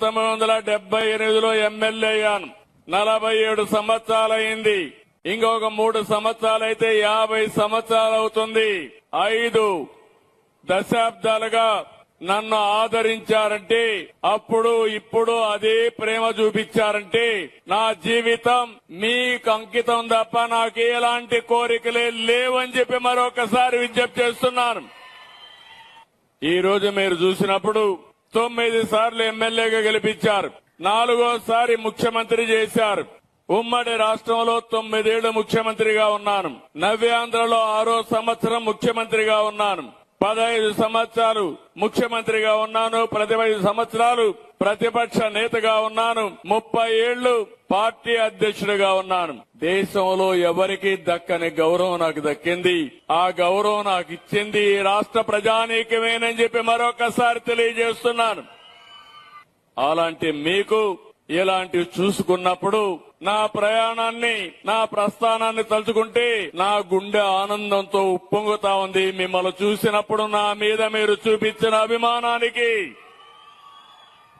పంతొమ్మిది వందల డెబ్బై ఎనిమిదిలో ఎమ్మెల్యే అయ్యాను. నలభై ఏడు సంవత్సరాలైంది. ఇంకొక మూడు సంవత్సరాలైతే యాభై సంవత్సరాలు అవుతుంది ఐదు దశాబ్దాలుగా నన్ను ఆదరించారంటే అప్పుడు ఇప్పుడు అదే ప్రేమ చూపించారంటే నా జీవితం మీకు అంకితం తప్ప నాకు ఎలాంటి కోరికలే లేవని చెప్పి మరొకసారి విజ్ఞప్తి చేస్తున్నాను. ఈ రోజు మీరు చూసినప్పుడు తొమ్మిది సార్లు ఎమ్మెల్యేగా గెలిపించారు. నాలుగోసారి ముఖ్యమంత్రి చేశారు. ఉమ్మడి రాష్ట్రంలో తొమ్మిదేళ్ళు ముఖ్యమంత్రిగా ఉన్నాను. నవ్యాంధ్రలో ఆరో సంవత్సరం ముఖ్యమంత్రిగా ఉన్నాను. పదహైదు సంవత్సరాలు ముఖ్యమంత్రిగా ఉన్నాను పదిహైదు సంవత్సరాలు ప్రతిపక్ష నేతగా ఉన్నాను ముప్పై ఏళ్ళు పార్టీ అధ్యక్షుడిగా ఉన్నాను. దేశంలో ఎవరికి దక్కని గౌరవం నాకు దక్కింది. ఆ గౌరవం నాకు ఇచ్చింది రాష్ట్ర ప్రజానీకమేనని చెప్పి మరొకసారి తెలియజేస్తున్నాను. అలాంటి మీకు ఇలాంటివి చూసుకున్నప్పుడు నా ప్రయాణాన్ని నా ప్రస్థానాన్ని తలుచుకుంటే నా గుండె ఆనందంతో ఉప్పొంగుతా ఉంది. మిమ్మల్ని చూసినప్పుడు నా మీద మీరు చూపించిన అభిమానానికి.